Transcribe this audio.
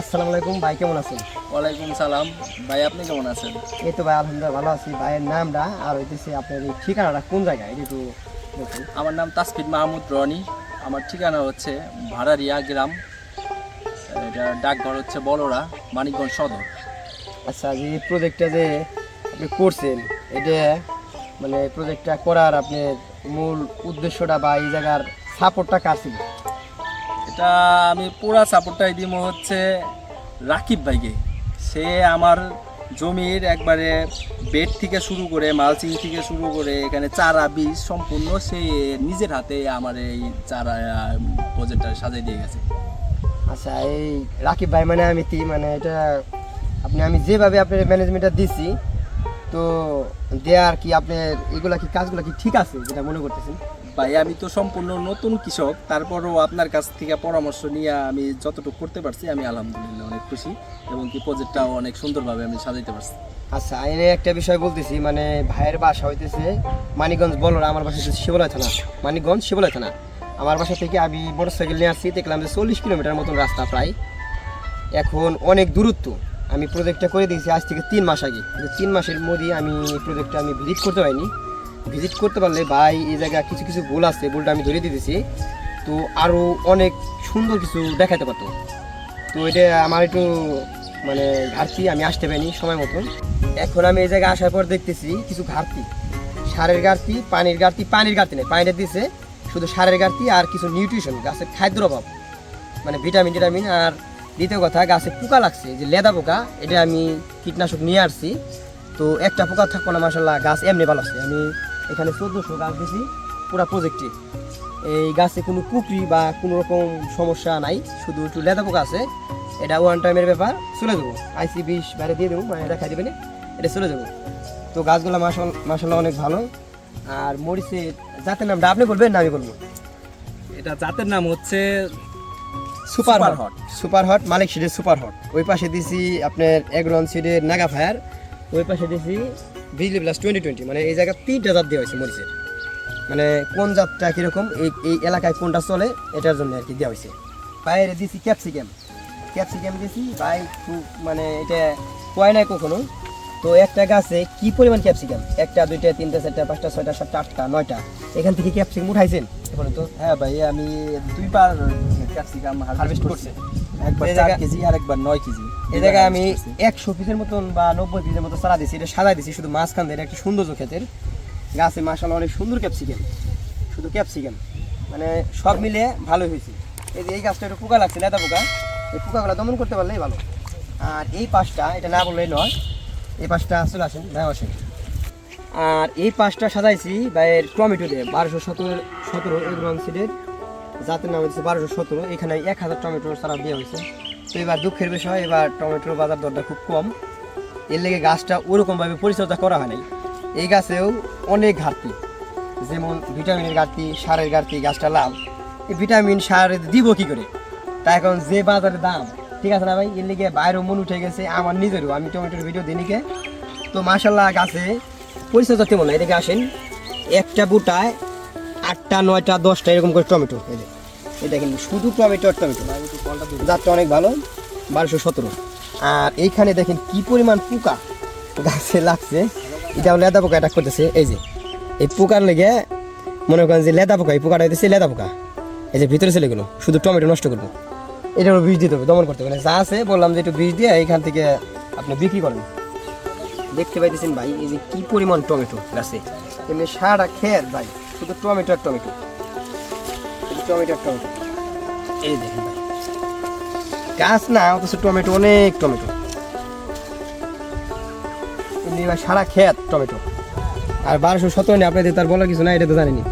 আসসালামু আলাইকুম ভাই কেমন আছেন? ওয়ালাইকুম সালাম। ভাই আপনি কেমন আছেন? এই তো ভাই আলহামদুলিল্লাহ ভালো আছি। ভাইয়ের নামটা আর হইতেছে আপনার এই ঠিকানাটা কোন জায়গায়? একটু আমার নাম তাসফিদ মাহমুদ রনি। আমার ঠিকানা হচ্ছে ভাড়ারিয়া গ্রাম। এটা ডাকঘর হচ্ছে বড়রা মানিকগঞ্জ সদর। আচ্ছা যে এই প্রজেক্টটা যে আপনি করছেন এটা মানে প্রজেক্টটা করার আপনার মূল উদ্দেশ্যটা বা এই জায়গার সাপোর্টটা কার ছিল? এটা আমি পুরা সাপোর্টটাই দিব হচ্ছে রাকিব ভাইকে। সে আমার জমির একবারে বেড থেকে শুরু করে মালচিং থেকে শুরু করে, এখানে চারা, বীজ সম্পূর্ণ সে নিজের হাতে আমার এই চারা প্রজেক্টটা সাজিয়ে দিয়ে গেছে। আচ্ছা এই রাকিব ভাই মানে আমি মানে এটা আপনি, আমি যেভাবে আপনার ম্যানেজমেন্টটা দিছি তো দেয়ার কি আপনার এগুলা কি কাজগুলো কি ঠিক আছে যেটা মনে করতেছেন? ভাই আমি তো সম্পূর্ণ নতুন কৃষক তারপরও আপনার কাছ থেকে পরামর্শ নিয়ে আমি যতটুকু করতে পারছি আমি আলহামদুলিল্লাহ অনেক খুশি এবং কি প্রজেক্টটাও অনেক সুন্দরভাবে আমি সাজাইতে পারছি। আচ্ছা আমি একটা বিষয় বলতেছি মানে ভাইয়ের বাসা হইতেছে মানিকগঞ্জ বলরা আমার বাসা হচ্ছে শিবলয় থানা। মানিকগঞ্জ শিবলয় থানা। আমার বাসা থেকে আমি মোটরসাইকেল নিয়ে আসছি দেখলাম যে চল্লিশ কিলোমিটার মতন রাস্তা প্রায়। এখন অনেক দূরত্ব। আমি প্রজেক্টটা করে দিয়েছি আজ থেকে তিন মাস আগে। তিন মাসের মধ্যে আমি এই প্রজেক্টটা আমি ভিজিট করতে পারিনি। ভিজিট করতে পারলে ভাই, এই জায়গায় কিছু কিছু ভুল আছে, ভুলটা আমি ধরে দিতেছি। তো আরও অনেক সুন্দর কিছু দেখাতে পারতো। তো এটা আমার একটু মানে ঘাটতি, আমি আসতে পারিনি সময় মতন। এখন আমি এই জায়গায় আসার পর দেখতেছি কিছু ঘাটতি। সারের ঘাটতি, পানির ঘাটতি পানির ঘাটতি নেই। পানিটা দিছে, শুধু সারের ঘাটতি আর কিছু নিউট্রিশন গাছের খাদ্যর অভাব। মানে ভিটামিন টিটামিন আর দ্বিতীয় কথা গাছে পোকা লাগছে যে লেদা পোকা, এটা আমি কীটনাশক নিয়ে আসছি। তো একটা পোকা থাকব না মাসাল্লাহ গাছ এমনি ভালো আছে। আমি এখানে চোদ্দোশো গাছ দিছি, পুরা প্রজেক্টে এই গাছে কোনো কুকরি বা কোনো রকম সমস্যা নাই, শুধু একটু লেদা পোকা আছে। এটা ওয়ান টাইমের ব্যাপার, চলে যাব। আইসি বিষ বাইরে দিয়ে দেবো মানে দেখা দেবেন, এটা চলে যাব। তো গাছগুলো মাসাল মাসাল্লাহ অনেক ভালো। আর মরিচের জাতের নামটা আপনি বলবেন না আমি বলব? এটা জাতের নাম হচ্ছে super hot super hot Malik সিডের super hot ওই পাশে দিছি আপনার এগ্রন সিডের নাগা ফায়ার ওই পাশে দিছি বিজলি প্লাস টোয়েন্টি টোয়েন্টি মানে এই জায়গায় তিনটা জাত দেওয়া হয়েছে মরিচের। মানে কোন জাতটা কীরকম এই এই এলাকায় কোনটা চলে এটার জন্য আর কি দেওয়া হয়েছে। বাইরে দিছি ক্যাপসিকাম ক্যাপসিকাম দিছি ভাই মানে এটা কয় নাই কখনো। তো একটা গাছে কি পরিমাণ ক্যাপসিকাম একটা দুইটা তিনটা চারটা পাঁচটা ছয়টা সাতটা আটটা নয়টা। এখান থেকে ক্যাপসিকাম উঠাইছেন? এখন তো। হ্যাঁ ভাই আমি দুইবার ক্যাপসিকাম হারভেস্ট করছে। একবার চার কেজি আর একবার নয় কেজি এই জায়গায় আমি একশো পিসের মতন বা নব্বই পিসের মতো চারা দিছি এটা দিছি শুধু মাঝখান দিয়ে এটা একটা সৌন্দর্য ক্ষেতের। গাছে মাসাল্লাহ অনেক সুন্দর ক্যাপসিকাম শুধু ক্যাপসিকাম। মানে সব মিলে ভালোই হয়েছে। এই যে এই গাছটা একটু পোকা লাগছে লেদা পোকা এই পোকাগুলো দমন করতে পারলেই ভালো। আর এই পাশটা এটা না বললেই নয় এই পাশটা চলে আসেন আসেন। আর এই পাশটা সাজাইছি বাইরের টমেটো দিয়ে বারোশো সতেরো সতেরো এগ্রন সিডের জাতের নাম হচ্ছে বারোশো সতেরো। এখানে এক হাজার টমেটোর সারা দেওয়া হয়েছে তো এবার দুঃখের বিষয়, এবার টমেটোর বাজার দরটা খুব কম। এর লেগে গাছটা ওরকমভাবে পরিচর্যা করা হয় নাই। এই গাছেও অনেক ঘাটতি। যেমন ভিটামিনের ঘাটতি, সারের ঘাটতি, গাছটা লাভ এই ভিটামিন, সার দিব কি করে? তা এখন যে বাজারের দাম, ঠিক আছে না ভাই? এর লেগে বাইরেও মন উঠে গেছে আমার নিজেরও। আমি টমেটোর ভিডিও দিনিকে তো মাসাল্লাহ গাছে পরিচর্যা তেমন এদিকে আসেন, একটা বুটায় আটটা, নয়টা, দশটা, এরকম করে টমেটো এটা কিন্তু শুধু টমেটো আর টমেটো। জাতটা অনেক ভালো, বারোশো সতেরো। আর এইখানে দেখেন কি পরিমাণ পোকা গাছে লাগছে। এটা লেদা পোকা এটা করতেছে, এই যে। এই পোকার লেগে মনে করেন যে লেদা পোকা, এই পোকাটা হইতেছে লেদা পোকা। এই যে ভিতরে চলে গেলো, শুধু টমেটো নষ্ট করব এটা বীজ দিতে হবে, দমন করতে হবে। যা আছে বললাম যে একটু বীজ দিয়ে এইখান থেকে আপনি বিক্রি করেন। দেখতে পাইতেছেন ভাই, এই যে কি পরিমাণ টমেটো গাছে? এমনি সারা খের ভাই, শুধু টমেটো আর টমেটো। Tomato tomato. এই দেখেন ভাই, গাছ না, অথচ টমেটো, অনেক টমেটো। এমনি ভাই, সারা খেত টমেটো। আর বারোশো সতেরো নেই আপনাদের তার বলার কিছু না এটা তো জানেনি